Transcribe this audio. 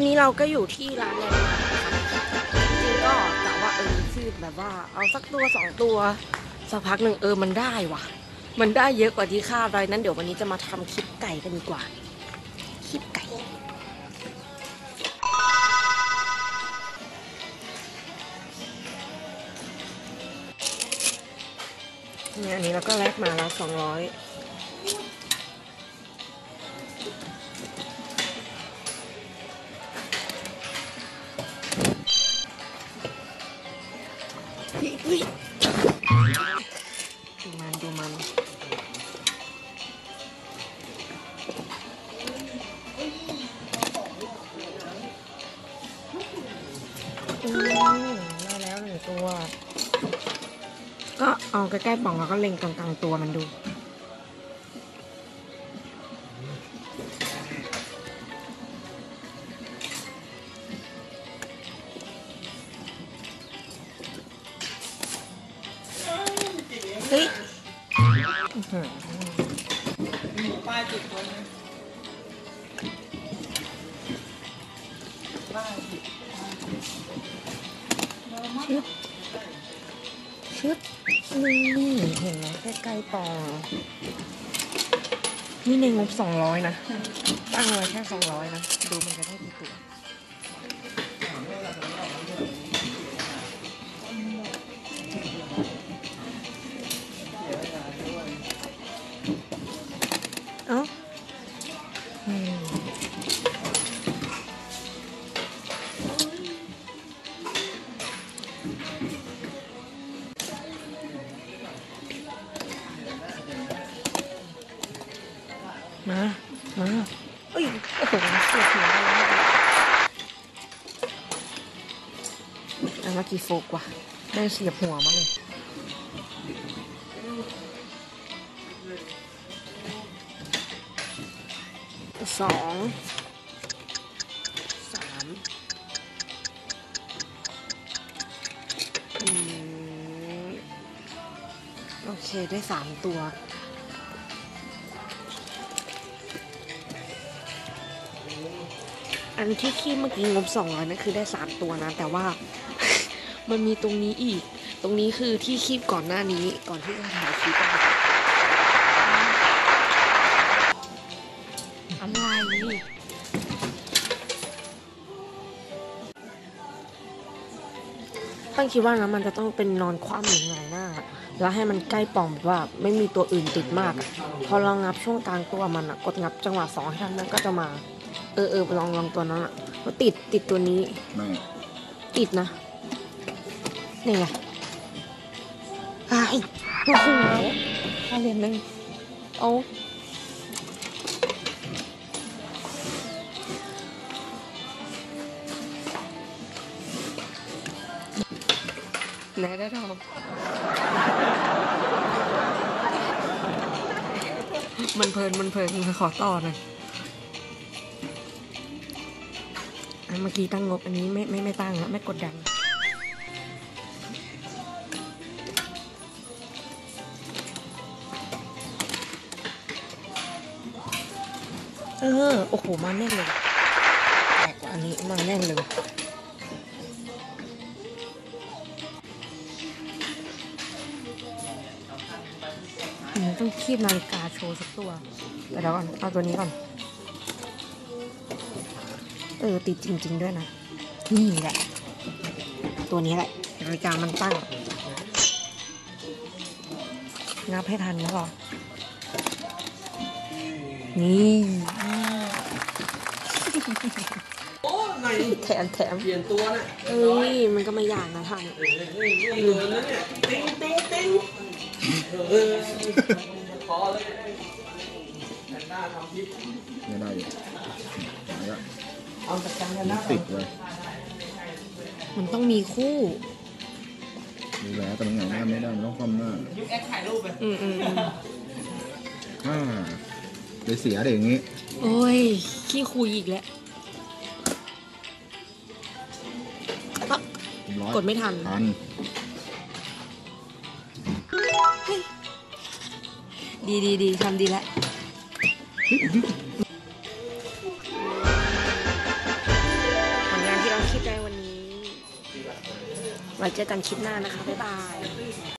วันนี้เราก็อยู่ที่ร้านแลนด์มาร์คนะคะจริงก็กะว่าเออคือแบบว่าเอาสักตัวสองตัวสักพักหนึ่งเออมันได้ว่ะ มันได้เยอะกว่าที่คาดเลยนั้นเดี๋ยววันนี้จะมาทำคลิปไก่กันดีกว่าคลิปไก่เนี่ยอันนี้เราก็แลกมาแล้วสองร้อย มันดูมันอืมได้แล้วหนึ่งตัว ก็เอาใกล้ๆป่องแล้วก็เล็งกลางๆตัวมันดูเฮ้ย อื้อหือชึบชึบนี่เห็นไหมใกล้ๆปอนี่ในงบสองร้อยนะ ตั้งไว้แค่สองร้อยนะ ดูมันจะได้กี่ตัว มามาเอ้ยโอ้โหเสียหัวแล้วเอามากี่โฟกว่ะได้เสียบหัวมาเลยสองสามอืมโอเคได้สามตัว อันที่คีบเมื่อกี้งบสองร้อยนั่นคือได้สามตัวนะ แต่ว่า มันมีตรงนี้อีก ตรงนี้คือที่คีบก่อนหน้านี้ก่อนที่จะถ่ายคลิปอะอะไรตั้งคิดว่านะมันจะต้องเป็นนอนคว่ำหรือไงหน้า แล้วให้มันใกล้ป่องแบบว่าไม่มีตัวอื่นติดมากอะพอเรางับช่วงกลางตัวมันอะกดงับจังหวะสองให้ทันมันก็จะมา เออเออลองลองตัวนั้นอะก็ติดติดตัวนี้ ไม่ติดนะนี่ไงไอ้ายโอ้โหข้าเรียนหนึ่งเอาไหนได้ทองมันเพลินมันเพลินมันขอต่อหน่อย เมื่อกี้ตั้งงบอันนี้ไม่ไม่ไม่ตั้งแล้วไม่กดดันเออ โอ้โห มาแน่นเลยแปลกกว่าอันนี้มาแน่นเลยอืมต้องคีบนาฬิกาโชว์สักตัว แต่เดี๋ยวก่อน เอาตัวนี้ก่อน เออติดจริง ๆ ด้วยนะ นี่แหละ ตัวนี้แหละนาฬิกามันตั้งงับให้ทันนะหรอ นี่โอ้ไหนแถมแถมเปลี่ยนตัวน่ะเอ้ยมันก็ไม่ยากนะท่านเฮ้ยนี่นี่เลยนะเนี่ย ติ้งติ้งติ้ง เอาจัดการแพนด้าติดเลยมันต้องมีคู่ดูแลแต่มันไงหน้าไม่ได้มันต้องคว่ำหน้ายุคแอคถ่ายรูปไปอืมอืมอืมอ่าเลยเสียเด็กอย่างงี้ โอ้ย ขี้คุยอีกแล้วปั๊บร้อยกดไม่ทัน ทันดีดีดีทำดีแล้ว ไว้เจอกันคลิปหน้านะคะ บ๊ายบาย